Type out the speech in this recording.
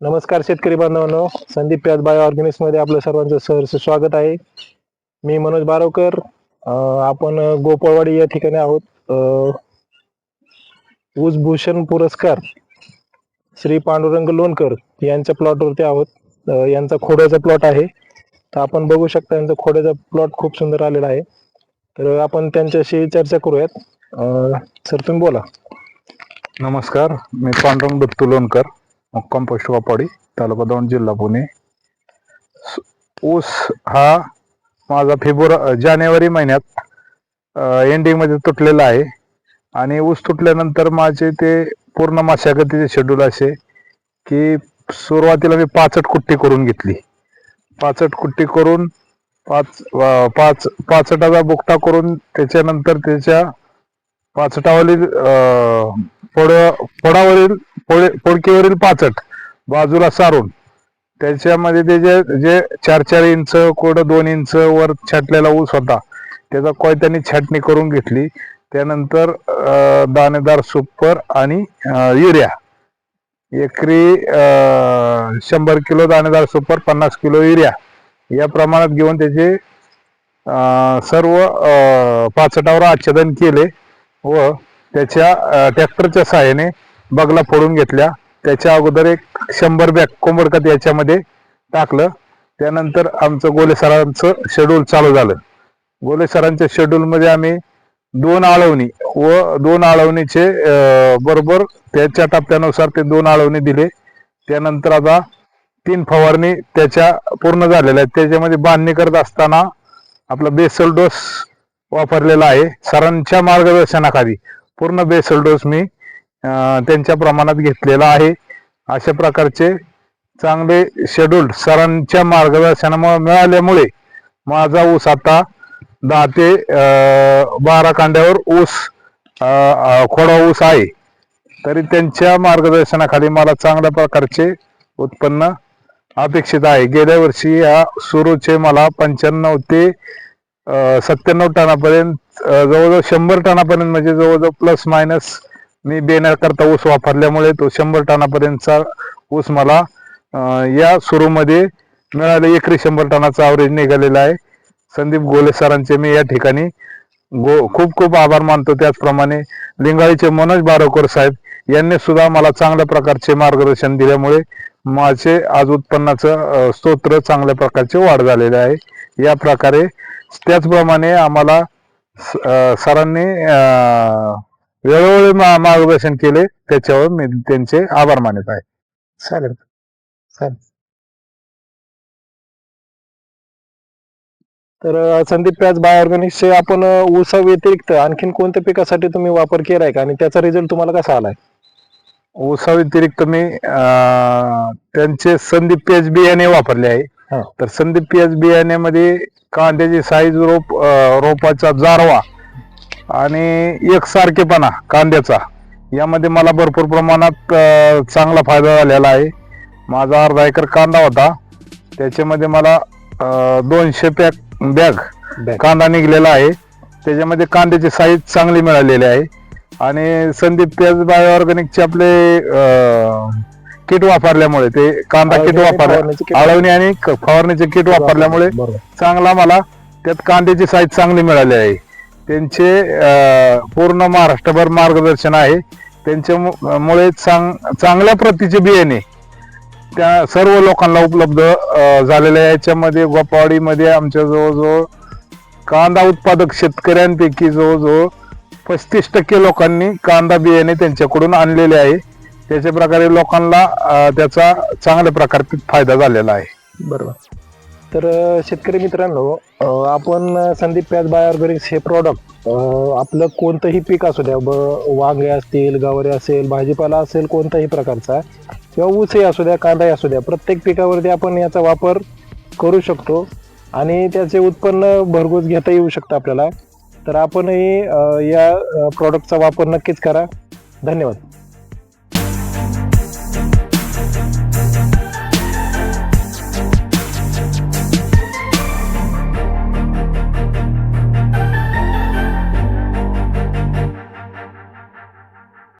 नमस्कार शेतकरी बांधवांनो. संदीप प्याज बायो ऑर्गॅनिक्समध्ये आपलं सर्वांचं सहर्ष स्वागत आहे. मी मनोज बारवकर आपण गोपाळवाडी या ठिकाणी आहोत. अं, पुरस्कार श्री पांडुरंग लोणकर यांच्या प्लॉटवरती आहोत. यांचा खोड्याचा प्लॉट आहे. तर आपण बघू शकता यांचा खोड्याचा प्लॉट खूप सुंदर आलेला आहे. तर आपण त्यांच्याशी चर्चा करूयात. सर तुम्ही बोला. नमस्कार मी पांडुरंग दत्तू लोणकर मुक्काम पोस्ट वापाडी तालुका दौंड जिल्हा पुणे. ऊस हा माझा फेब्रुवारी जानेवारी महिन्यात एंडिंगमध्ये तुटलेला आहे. आणि ऊस तुटल्यानंतर माझे ते पूर्ण मशागतीचे शेड्यूल असे की सुरुवातीला मी पाचट कुट्टी करून घेतली. पाचट कुट्टी करून पाच पाच पाचटाचा बुकटा करून त्याच्यानंतर त्याच्या पाचटावरील अं, पोडावरील फोडावरील फोडे फोडकीवरील पाचट बाजूला सारून. त्याच्यामध्ये ते जे जे चार चार इंच कोड दोन इंच वर छाटलेला ऊस होता त्याचा कोयत्याने छाटणी करून घेतली. त्यानंतर दाणेदार सुपर आणि युरिया. एकरी शंभर किलो दाणेदार सुपर पन्नास किलो युरिया. या प्रमाणात घेऊन त्याचे सर्व पाचटावर आच्छादन केले. व त्याच्या ट्रॅक्टरच्या सहाय्याने बगला फोडून घेतल्या. त्याच्या अगोदर एक शंभर बॅग कोंबडकत याच्यामध्ये टाकलं. त्यानंतर आमचं गोले सरांचं शेड्यूल चालू झालं. गोले सरांच्या शेड्यूलमध्ये आम्ही दोन आळवणी व दोन आळवणीचे बरोबर त्याच्या टप्प्यानुसार ते दोन आळवणी दिले. त्यानंतर आता तीन फवारणी त्याच्या पूर्ण झालेल्या आहेत. त्याच्यामध्ये बांधणी करत असताना आपला बेसल डोस वापरलेला आहे. सरांच्या मार्गदर्शनाखाली पूर्ण बेसल डोस मी त्यांच्या प्रमाणात घेतलेला आहे. अशा प्रकारचे चांगले शेड्यूल सरांच्या मार्गदर्शनामुळे मिळाल्यामुळे माझा ऊस आता दहा ते बारा कांड्यावर ऊस खोडा ऊस आहे. तरी त्यांच्या मार्गदर्शनाखाली मला चांगल्या प्रकारचे उत्पन्न अपेक्षित आहे. गेल्या वर्षी या सुरूचे मला पंच्याण्णव ते सत्त्याण्णव टनापर्यंत जवळजवळ शंभर टनापर्यंत म्हणजे जवळजवळ प्लस मायनस मी बेण्याकरता ऊस वापरल्यामुळे तो शंभर टनापर्यंतचा ऊस मला या सुरूमध्ये मिळाले एकरी शंभर टनाचा ॲव्हरेज निघालेला आहे. संदीप गोले सरांचे मी या ठिकाणी गो खूप खूप आभार मानतो. त्याचप्रमाणे लिंगाळीचे मनोज बारोकर साहेब यांनी सुद्धा मला चांगल्या प्रकारचे मार्गदर्शन दिल्यामुळे माझे आज उत्पन्नाचं स्तोत्र चांगल्या प्रकारचे वाढ झालेले आहे. या प्रकारे त्याचप्रमाणे आम्हाला सरांनी वेळोवेळी मार्गदर्शन केले. त्याच्यावर मी त्यांचे आभार मानत आहे. चालेल. चालेल. तर संदीप प्याज बाय ऑर्गॅनिक्सचे आपण ऊसा व्यतिरिक्त आणखीन कोणत्या पिकासाठी तुम्ही वापर केलाय का? आणि त्याचा रिझल्ट तुम्हाला कसा आलाय? ऊसा व्यतिरिक्त मी त्यांचे संदीप पीएच बियाणे वापरले आहे. तर संदीप पीएच बियाण्यामध्ये कांद्याची साईज रोप रोपाचा जारवा आणि एकसारखेपणा कांद्याचा. यामध्ये मला भरपूर प्रमाणात चांगला फायदा झालेला आहे. माझा अर्धा एकर कांदा होता. त्याच्यामध्ये मला दोनशे पॅक बॅग बॅग. कांदा निघलेला आहे. त्याच्यामध्ये कांद्याची साईज चांगली मिळालेली आहे. आणि संदीप पेज बायो ऑर्गॅनिकचे आपले किट वापरल्यामुळे ते कांदा किट आळवणी आणि वापरल्या फवारणीचे kit. आळवणी आणि क- फवारणीचे किट वापरल्यामुळे बरोबर. चांगला मला त्यात कांद्याची साईज चांगली मिळाली आहे. त्यांचे अं, पूर्ण महाराष्ट्रभर मार्गदर्शन आहे. त्यांच्यामुळे चांग चांगल्या प्रतीचे बियाणे त्या सर्व लोकांना उपलब्ध अं, झालेले आहे. याच्यामध्ये गोपावाडीमध्ये आमच्या जवळजवळ कांदा उत्पादक शेतकऱ्यांपैकी जवळजवळ पस्तीस टक्के लोकांनी कांदा बियाणे त्यांच्याकडून आणलेले आहे. त्याच्या प्रकारे लोकांना त्याचा चांगल्या प्रकारे फायदा झालेला आहे. बरोबर. तर शेतकरी मित्रांनो आपण संदीप प्याज बायोऑर्गॅनिक्स हे प्रॉडक्ट आपलं कोणतंही पीक असू द्या ब- वांगे असतील गवारे असेल भाजीपाला असेल कोणत्याही प्रकारचा किंवा ऊसही असू द्या कांदाही असू द्या प्रत्येक पिकावरती आपण याचा वापर करू शकतो आणि त्याचे उत्पन्न भरघोस घेता येऊ शकतं आपल्याला. तर आपणही या प्रॉडक्टचा वापर नक्कीच करा. धन्यवाद.